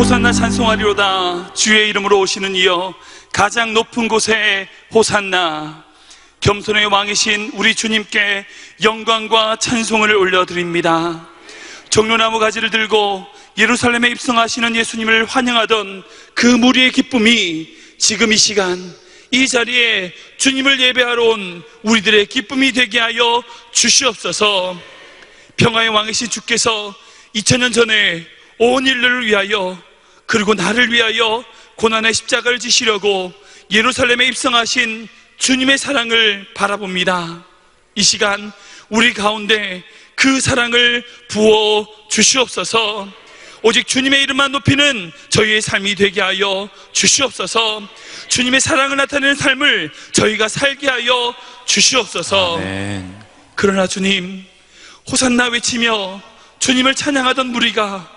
호산나 찬송하리로다 주의 이름으로 오시는 이여 가장 높은 곳에 호산나. 겸손의 왕이신 우리 주님께 영광과 찬송을 올려드립니다. 종려나무 가지를 들고 예루살렘에 입성하시는 예수님을 환영하던 그 무리의 기쁨이 지금 이 시간 이 자리에 주님을 예배하러 온 우리들의 기쁨이 되게 하여 주시옵소서. 평화의 왕이신 주께서 2000년 전에 온 인류를 위하여 그리고 나를 위하여 고난의 십자가를 지시려고 예루살렘에 입성하신 주님의 사랑을 바라봅니다. 이 시간 우리 가운데 그 사랑을 부어 주시옵소서. 오직 주님의 이름만 높이는 저희의 삶이 되게 하여 주시옵소서. 주님의 사랑을 나타내는 삶을 저희가 살게 하여 주시옵소서. 아멘. 그러나 주님, 호산나 외치며 주님을 찬양하던 무리가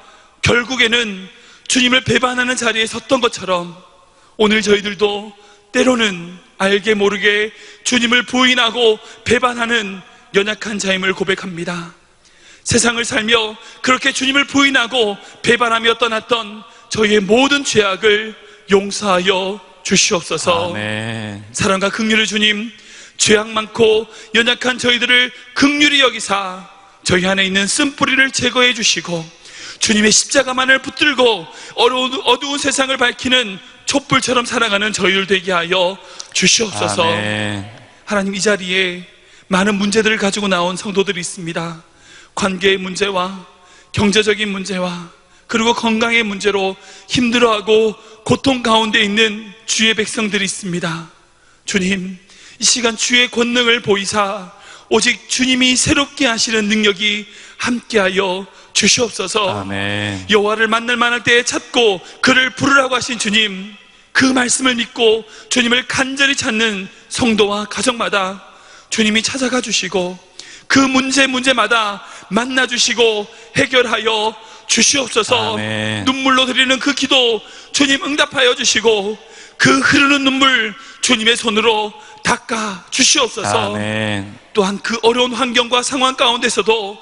결국에는 주님을 배반하는 자리에 섰던 것처럼 오늘 저희들도 때로는 알게 모르게 주님을 부인하고 배반하는 연약한 자임을 고백합니다. 세상을 살며 그렇게 주님을 부인하고 배반하며 떠났던 저희의 모든 죄악을 용서하여 주시옵소서. 아멘. 사랑과 긍휼의 주님, 죄악 많고 연약한 저희들을 긍휼히 여기사 저희 안에 있는 쓴뿌리를 제거해 주시고 주님의 십자가만을 붙들고 어두운, 어두운 세상을 밝히는 촛불처럼 살아가는 저희를 되게 하여 주시옵소서. 아멘. 하나님 이 자리에 많은 문제들을 가지고 나온 성도들이 있습니다. 관계의 문제와 경제적인 문제와 그리고 건강의 문제로 힘들어하고 고통 가운데 있는 주의 백성들이 있습니다. 주님, 이 시간 주의 권능을 보이사 오직 주님이 새롭게 하시는 능력이 함께하여 주시옵소서. 아멘. 여호와를 만날 만할 때에 찾고 그를 부르라고 하신 주님 그 말씀을 믿고 주님을 간절히 찾는 성도와 가정마다 주님이 찾아가 주시고 그 문제 문제마다 만나 주시고 해결하여 주시옵소서 아멘. 눈물로 드리는 그 기도 주님 응답하여 주시고 그 흐르는 눈물 주님의 손으로 닦아 주시옵소서 아멘. 또한 그 어려운 환경과 상황 가운데서도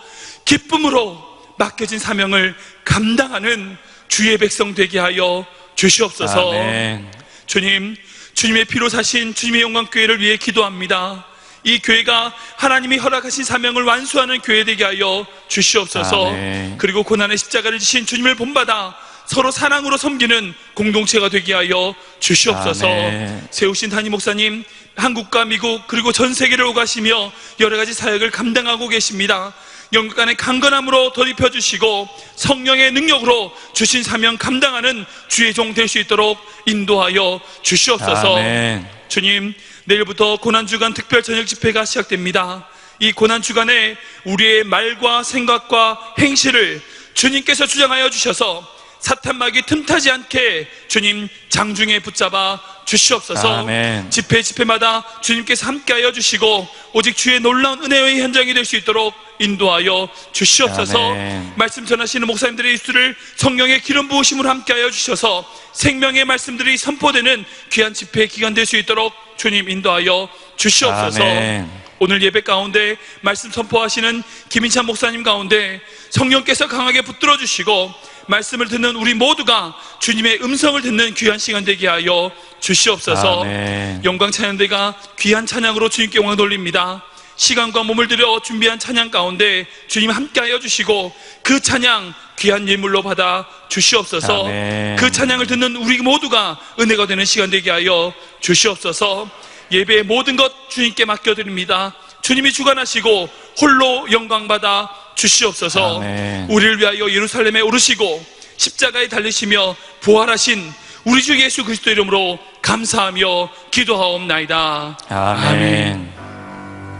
기쁨으로 맡겨진 사명을 감당하는 주의 백성 되게 하여 주시옵소서. 아멘. 주님, 주님의 피로 사신 주님의 영광 교회를 위해 기도합니다. 이 교회가 하나님이 허락하신 사명을 완수하는 교회 되게 하여 주시옵소서. 아멘. 그리고 고난의 십자가를 지신 주님을 본받아 서로 사랑으로 섬기는 공동체가 되게 하여 주시옵소서. 아멘. 세우신 담임 목사님, 한국과 미국 그리고 전 세계를 오가시며 여러 가지 사역을 감당하고 계십니다. 영국 간의 강건함으로 덧입혀 주시고 성령의 능력으로 주신 사명 감당하는 주의 종 될 수 있도록 인도하여 주시옵소서. 아멘. 주님, 내일부터 고난 주간 특별 저녁 집회가 시작됩니다. 이 고난 주간에 우리의 말과 생각과 행실을 주님께서 주장하여 주셔서 사탄막이 틈타지 않게 주님 장중에 붙잡아 주시옵소서 아멘. 집회 집회마다 주님께서 함께하여 주시고 오직 주의 놀라운 은혜의 현장이 될 수 있도록 인도하여 주시옵소서 아멘. 말씀 전하시는 목사님들의 입술을 성령의 기름 부으심으로 함께하여 주셔서 생명의 말씀들이 선포되는 귀한 집회 기간 될 수 있도록 주님 인도하여 주시옵소서. 아멘. 오늘 예배 가운데 말씀 선포하시는 김인찬 목사님 가운데 성령께서 강하게 붙들어 주시고 말씀을 듣는 우리 모두가 주님의 음성을 듣는 귀한 시간 되게 하여 주시옵소서. 아멘. 영광 찬양대가 귀한 찬양으로 주님께 영광 돌립니다. 시간과 몸을 들여 준비한 찬양 가운데 주님 함께하여 주시고 그 찬양 귀한 예물로 받아 주시옵소서. 아멘. 그 찬양을 듣는 우리 모두가 은혜가 되는 시간 되게 하여 주시옵소서. 예배의 모든 것 주님께 맡겨드립니다. 주님이 주관하시고 홀로 영광 받아 주시옵소서. 아멘. 우리를 위하여 예루살렘에 오르시고 십자가에 달리시며 부활하신 우리 주 예수 그리스도 이름으로 감사하며 기도하옵나이다. 아멘.